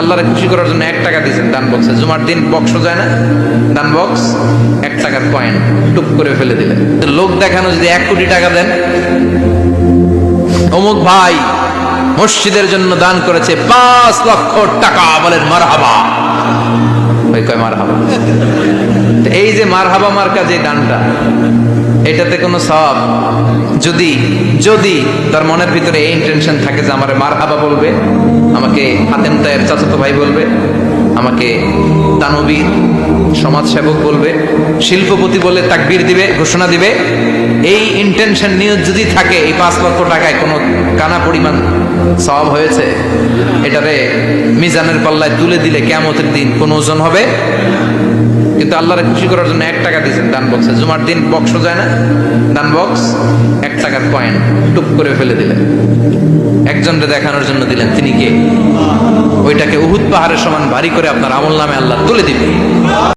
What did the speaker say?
আল্লাহরে খুশি করার জন্য এক টাকা দিয়েছেন, দান বক্সে জুমার দিন বক্স যায় না, দান বক্স এক টাকার কয়েন টুক করে ফেলে দিলেন। লোক দেখানো যদি এক কোটি টাকা দেন, অমুক ভাই মসজিদের জন্য দান করেছে পাঁচ লক্ষ টাকা, বলেন মারহাবা। ওই কয় মারহাবা? তো এই যে মারহাবা মার্কা যে দানটা, এটাতে কোনো সব যদি যদি, তার মনের ভিতরে এই ইন্টেনশন থাকে যে আমার মারহাবা বলবে আমাকে হাতেম তায়ের চাচাতো ভাই বলবে, আমাকে দানবীর সমাজসেবক বলবে, শিল্পপতি বলে তাকবির দিবে, ঘোষণা দিবে। এই ইন্টেনশন নিয়ে যদি থাকে, এই পাঁচ লক্ষ টাকায় কোনো কানা পরিমাণ সব হয়েছে, এটারে মিজানের পাল্লায় তুলে দিলে কেমতের দিন কোনো ওজন হবে? কিন্তু আল্লাহরে খুশি করার জন্য এক টাকা দিয়েছেন দান বক্সে জুমার দিন বক্স যায় না, দান বক্স এক টাকার কয়েন টুপ করে ফেলে দিলেন। একজনকে দেখানোর জন্য দিলেন, তিনি কে? ওইটাকে উহুদ পাহাড়ের সমান ভারী করে আপনার আমল নামে আল্লাহ তুলে দিবে